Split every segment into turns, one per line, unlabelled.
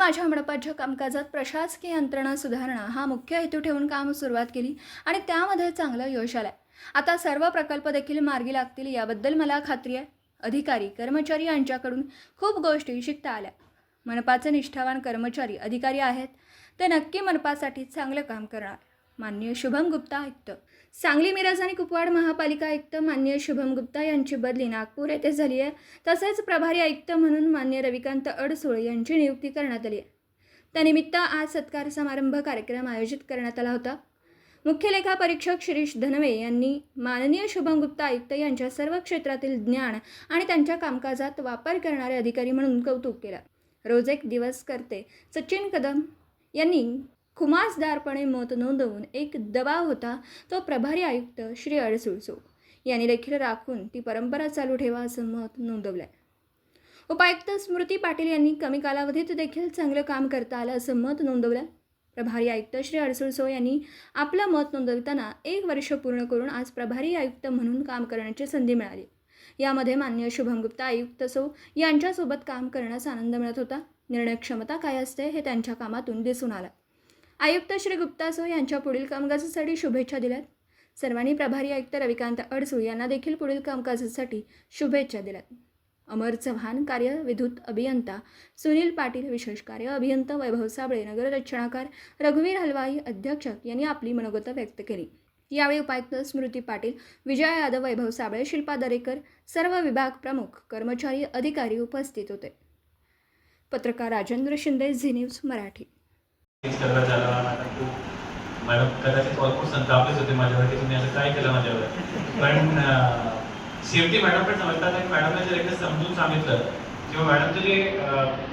माझ्या मंडपाच्या कामकाजात प्रशासकीय यंत्रणा सुधारणा हा मुख्य हेतू ठेवून काम सुरुवात केली आणि त्यामध्ये चांगलं यश आलंय. आता सर्व प्रकल्प देखील मार्गी लागतील याबद्दल मला खात्री आहे. अधिकारी कर्मचारी यांच्याकडून खूप गोष्टी शिकता आल्या. मनपाचे निष्ठावान कर्मचारी अधिकारी आहेत. ते नक्की मनपासाठी चांगलं काम करणार. माननीय शुभम गुप्ता आयुक्त. सांगली मिरज आणि कुपवाड महापालिका आयुक्त माननीय शुभम गुप्ता यांची बदली नागपूर येथे झाली आहे. तसेच प्रभारी आयुक्त म्हणून मान्य रविकांत अडसोळे यांची नियुक्ती करण्यात आली आहे. त्यानिमित्त आज सत्कार समारंभ कार्यक्रम आयोजित करण्यात आला होता. मुख्य लेखा परीक्षक शिरीष धनवे यांनी माननीय शुभम गुप्ता आयुक्त यांच्या सर्व क्षेत्रातील ज्ञान आणि त्यांच्या कामकाजात वापर करणारे अधिकारी म्हणून कौतुक केलं. रोज एक दिवस करते सचिन कदम यांनी खुमासदारपणे मत नोंदवून एक दबाव होता तो प्रभारी आयुक्त श्री अडसुळसो यांनी देखील राखून ती परंपरा चालू ठेवा असं मत नोंदवलं आहे उपायुक्त स्मृती पाटील यांनी कमी कालावधीत देखील चांगलं काम करता आलं असं मत नोंदवलं प्रभारी आयुक्त श्री अडसुळसो यांनी आपलं मत नोंदवताना एक वर्ष पूर्ण करून आज प्रभारी आयुक्त म्हणून काम करण्याची संधी मिळाली. यामध्ये मान्य शुभम गुप्ता आयुक्त सो यांच्यासोबत काम करण्याचा आनंद मिळत होता. निर्णय क्षमता काय असते हे त्यांच्या कामातून दिसून आलं आयुक्त श्री गुप्ता सो यांच्या पुढील कामकाजासाठी शुभेच्छा दिल्यात. सर्वांनी प्रभारी आयुक्त रविकांत अडसूळ यांना देखील पुढील कामकाजासाठी शुभेच्छा दिल्यात. अमर चव्हाण कार्य विद्युत अभियंता सुनील पाटील विशेष कार्य अभियंता वैभव साबळे नगर रघुवीर हलवाई अध्यक्षक यांनी आपली मनोगत व्यक्त केली. यावेळी उपायुक्त स्मृती पाटील विजय यादव वैभव साबळे शिल्पा दरेकर सर्व विभाग प्रमुख कर्मचारी अधिकारी उपस्थित होते. पत्रकार राजेंद्र शिंदे झी न्यूज मराठी.
सगळं झाला आता खूप मॅडम कदाचित ऑलमोस्ट संतापलेच होते माझ्यावर की तुम्ही असं काय केलं माझ्यावर. पण शेवटी मॅडम पण समजतात आणि मॅडमने जर एकदा समजून सांगितलं किंवा मॅडमचं जे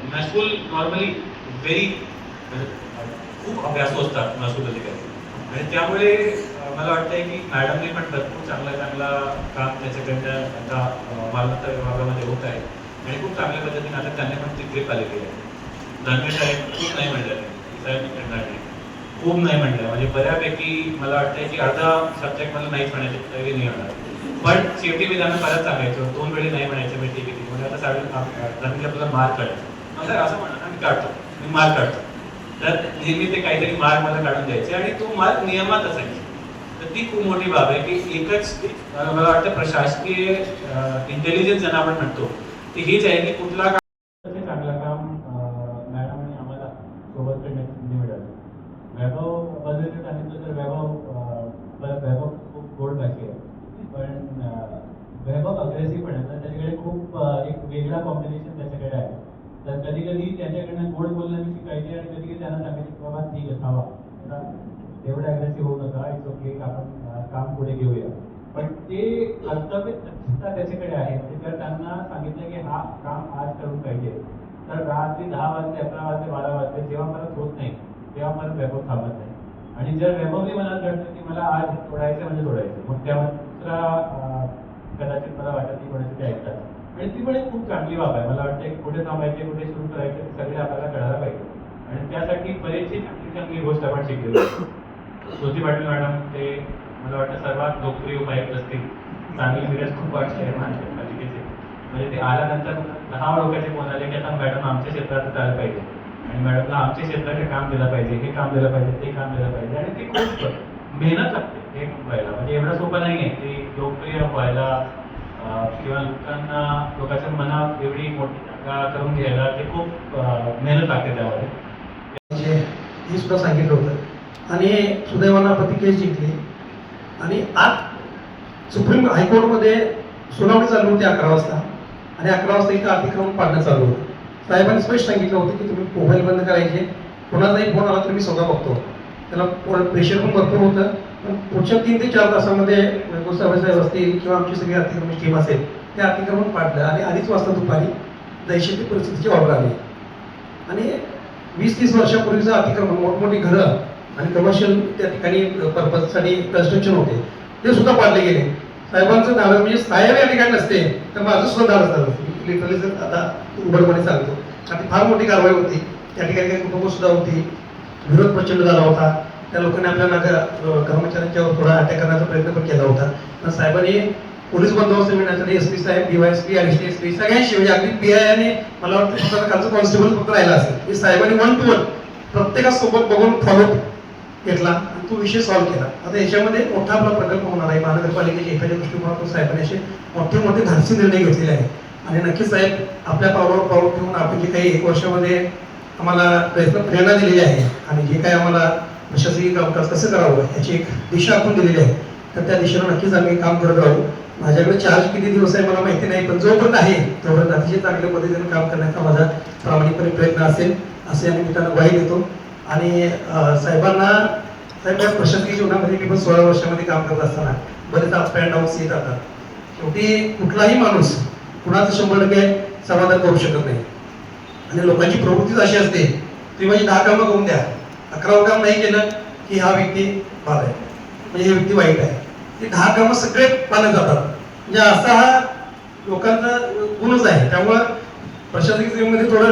महसूल नॉर्मली व्हेरी खूप अभ्यासू असतात महसूल अधिकारी. आणि त्यामुळे मला वाटतंय की मॅडमने पण भरपूर चांगला चांगला काम त्याच्याकडनं आता मालमत्ता विभागामध्ये होत आहे. आणि खूप चांगल्या पद्धतीने आता त्यांनी पण ती ग्रीप आलेली आहे. धनवे साहेब. खूप नाही म्हणजे खूप नाही म्हणलं. म्हणजे बऱ्यापैकी मला वाटतंय की अर्धा सब्जेक्ट मला नाही म्हणायचे तरी नाही होणार. पण शेवटी मी त्यांना परत सांगायचो. दोन वेळी नाही म्हणायचं मी ठीक आहे म्हणजे आता साडे धनवीला मार्क काढायचं मला असं म्हणा मी काढतो. मी मार्क काढतो. तर नेहमी ते काहीतरी मार्क मला काढून द्यायचे आणि तो मार्क नियमात असायचे तर ती खूप मोठी बाब आहे की एकच मला वाटतं प्रशासकीय इंटेलिजन्स ज्यांना आपण म्हणतो ती हीच आहे की कुठला संधी मिळाली. वैभवबद्दल सांगितलं तर वैभव वैभव खूप गोड भाषी आहे. पण वैभव अग्रेसिव्ह पण आहे. तर त्याच्याकडे खूप एक वेगळा कॉम्बिनेशन त्याच्याकडे आहे. तर कधी कधी त्याच्याकडनं गोड बोलणं मी शिकायचे आणि कधी कधी त्यांना सांगायचे की बाबा ठीक आहे थांबा. एवढं अग्रेसिव्ह होऊ नका. इट्स ओके आपण काम पुढे घेऊया. पण ते कर्तव्य दक्षता त्याच्याकडे आहे. म्हणजे जर त्यांना सांगितलं की हा काम आज करून पाहिजे. तर रात्री दहा वाजले अकरा वाजले बारा वाजले जेव्हा परत होत नाही तेव्हा मला वैभव थांबत नाही. आणि जर वैभवने मला कळतं की मला आज तोडायचं म्हणजे तोडायचं मग त्यावर दुसरा कदाचित मला वाटत की कोणाची ते ऐकतात. आणि ती पण एक खूप चांगली बाब आहे. मला वाटतं कुठे थांबायचे कुठे सुरू करायचे ते सगळे आपल्याला कळायला पाहिजे. आणि त्यासाठी बरीचशी चांगली चांगली गोष्ट आपण शिकलेली ज्योती पाटील मॅडम ते मला वाटतं सर्वात लोकप्रिय उपायुक्त असतील. चांगली मिरज खूप वाटते आहे महानगरपालिकेचे म्हणजे ते आल्यानंतर दहा लोकांचे फोन आले की आता मॅडम आमच्या क्षेत्रात आलं पाहिजे. मॅडमला आमच्या क्षेत्राचे काम दिलं पाहिजे हे काम दिलं पाहिजे ते काम दिलं पाहिजे. आणि ते खूप मेहनत लागते हे व्हायला. म्हणजे एवढं सोपं नाही आहे. ते लोकप्रिय व्हायला किंवा लोकांना लोकांच्या मनात एवढी मोठी जागा करून घ्यायला ते खूप मेहनत लागते त्यामध्ये.
म्हणजे हे सुद्धा सांगितलं होतं. आणि सुदैवाना आपण केस जिंकली. आणि आज सुप्रीम हायकोर्टमध्ये सुनावणी चालू होती अकरा वाजता. आणि अकरा वाजता इथं अतिक्रमण पाडणं चालू होतं. साहेबांनी स्पष्ट सांगितलं होतं की तुम्ही मोबाईल बंद करायचे. कोणाचाही फोन आला तर मी स्वतः बघतो. त्याला प्रेशर पण भरपूर होतं. पण पुढच्या तीन ते चार तासामध्ये साहेब साहेब असतील किंवा आमची सगळी अतिक्रमण टीम असेल ते अतिक्रमण पाडलं आणि अडीच वाजता दुपारी दहशती परिस्थितीची ऑर्डर आली आणि वीस तीस वर्षापूर्वीचं अतिक्रमण मोठमोठी घरं आणि कमर्शियल त्या ठिकाणी पर्पजसाठी कन्स्ट्रक्शन होते. ते सुद्धा पाडले गेले. साहेबांचं धाडस म्हणजे साहेब या ठिकाणी नसते तर माझं सुद्धा धाडस झालं लिटरली जर आता उघडपणे सांगतो आणि फार मोठी कारवाई होती. त्या ठिकाणी काही कुटुंब सुद्धा होती. विरोध प्रचंड झाला होता. त्या लोकांनी आपल्या नगर कर्मचाऱ्यांच्यावर थोडा अटॅक करण्याचा प्रयत्न पण केला होता. पण साहेबांनी पोलीस बंदोबस्त मिळण्यासाठी एस पी साहेब डीवायएसपी आणि एस पी सगळ्यांशी म्हणजे अगदी पी आय आणि मला वाटतं फक्त खालचं कॉन्स्टेबल फक्त राहिला असेल. हे साहेबांनी वन टू वन प्रत्येकासोबत बघून फॉलोअप घेतला आणि तो विषय सॉल्व्ह केला. आता याच्यामध्ये मोठा आपला प्रकल्प होणार आहे. महानगरपालिकेच्या एखाद्या दृष्टिकोनातून साहेबांनी असे मोठे मोठे धाडसी निर्णय घेतलेले आहेत. आणि नक्कीच साहेब आपल्या पावलावर पाऊल ठेवून आपण जे काही एक वर्षामध्ये आम्हाला प्रयत्न प्रेरणा दिलेली आहे आणि जे काही आम्हाला प्रशासकीय कामकाज कसं करावं याची एक दिशा आपण दिलेली आहे तर त्या दिशेनं नक्कीच आम्ही काम करत राहू. माझ्याकडे चार्ज किती दिवस आहे मला माहिती नाही पण जोपर्यंत आहे तोपर्यंत अतिशय चांगल्या पद्धतीने काम करण्याचा माझा प्रामाणिकपणे प्रयत्न असेल असे आम्ही मित्रांना ग्वाही देतो. आणि साहेबांना साहेब या प्रशासकीय जीवनामध्ये मी पण सोळा वर्षामध्ये काम करत असताना बरेच अप अँड डाऊन्स येत जातात शेवटी कुठलाही माणूस कुणाचं शंभर टक्के समाधान करू शकत नाही. आणि लोकांची प्रवृत्तीच अशी असते तुम्ही म्हणजे माझी दहा कामं करून द्या. अकरावं काम नाही केलं की हा व्यक्ती बाद आहे. म्हणजे हे व्यक्ती वाईट आहे. ते दहा कामं सगळे पालन जातात. म्हणजे असा हा लोकांचा गुणच आहे. त्यामुळं प्रशासकीय सेवेमध्ये थोडं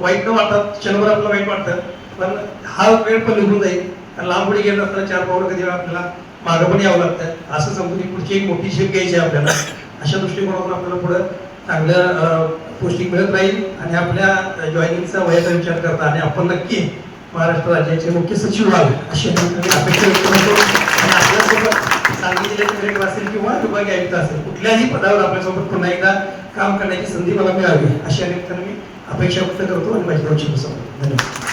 वाईट न वाटतात क्षणभर आपलं वाईट वाटतं. पण हा वेळ पण निघून जाईल. कारण लांब पुढे गेलं असताना चार पावलं कधी वेळा आपल्याला मागं पण यावं लागतं. असं समजून पुढची एक मोठी शेप घ्यायची आहे आपल्याला. अशा दृष्टिकोनातून आपल्याला पुढं चांगलं अं, पौष्टिक मिळत राहील आणि आपल्या जॉईनिंगचा वयाचा विचार करता आणि आपण नक्की महाराष्ट्र राज्याचे मुख्य सचिव व्हावे अशी आम्ही अपेक्षा व्यक्त करतो. आणि आपल्यासोबत सांगली जिल्ह्याचे कलेक्टर असेल किंवा विभागीय आयुक्त असेल कुठल्याही पदावर आपल्यासोबत पुन्हा एकदा काम करण्याची संधी मला मिळावी अशा निमित्ताने मी अपेक्षा व्यक्त करतो. आणि माझी दोन धन्यवाद.